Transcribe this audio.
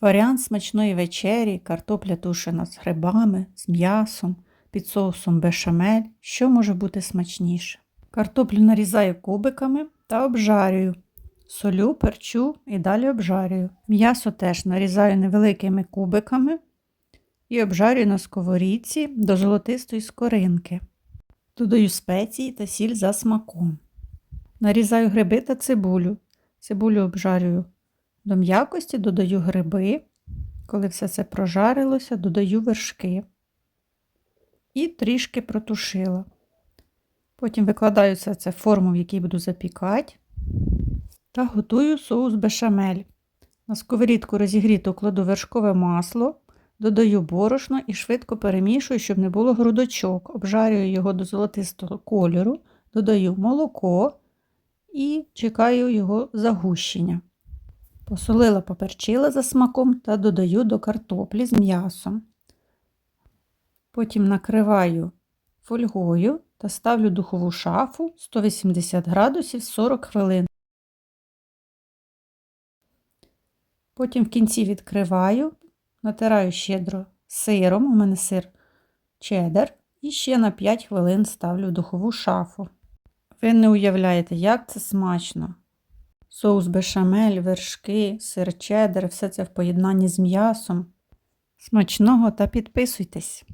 Варіант смачної вечері, картопля тушена з грибами, з м'ясом, під соусом бешамель. Що може бути смачніше? Картоплю нарізаю кубиками та обжарюю. Солю, перчу і далі обжарюю. М'ясо теж нарізаю невеликими кубиками і обжарюю на сковорідці до золотистої скоринки. Додаю спеції та сіль за смаком. Нарізаю гриби та цибулю. Цибулю обжарюю до м'якості, додаю гриби. Коли все це прожарилося, додаю вершки і трішки протушила. Потім викладаю все це в форму, в якій буду запікати, та готую соус бешамель. На сковорідку розігріту кладу вершкове масло, додаю борошно і швидко перемішую, щоб не було грудочок. Обжарюю його до золотистого кольору, додаю молоко і чекаю його загущення. Посолила, поперчила за смаком та додаю до картоплі з м'ясом. Потім накриваю фольгою та ставлю духову шафу 180 градусів 40 хвилин. Потім в кінці відкриваю, натираю щедро сиром, у мене сир чеддер, і ще на 5 хвилин ставлю в духову шафу. Ви не уявляєте, як це смачно. Соус бешамель, вершки, сир чеддер, все це в поєднанні з м'ясом. Смачного та підписуйтесь!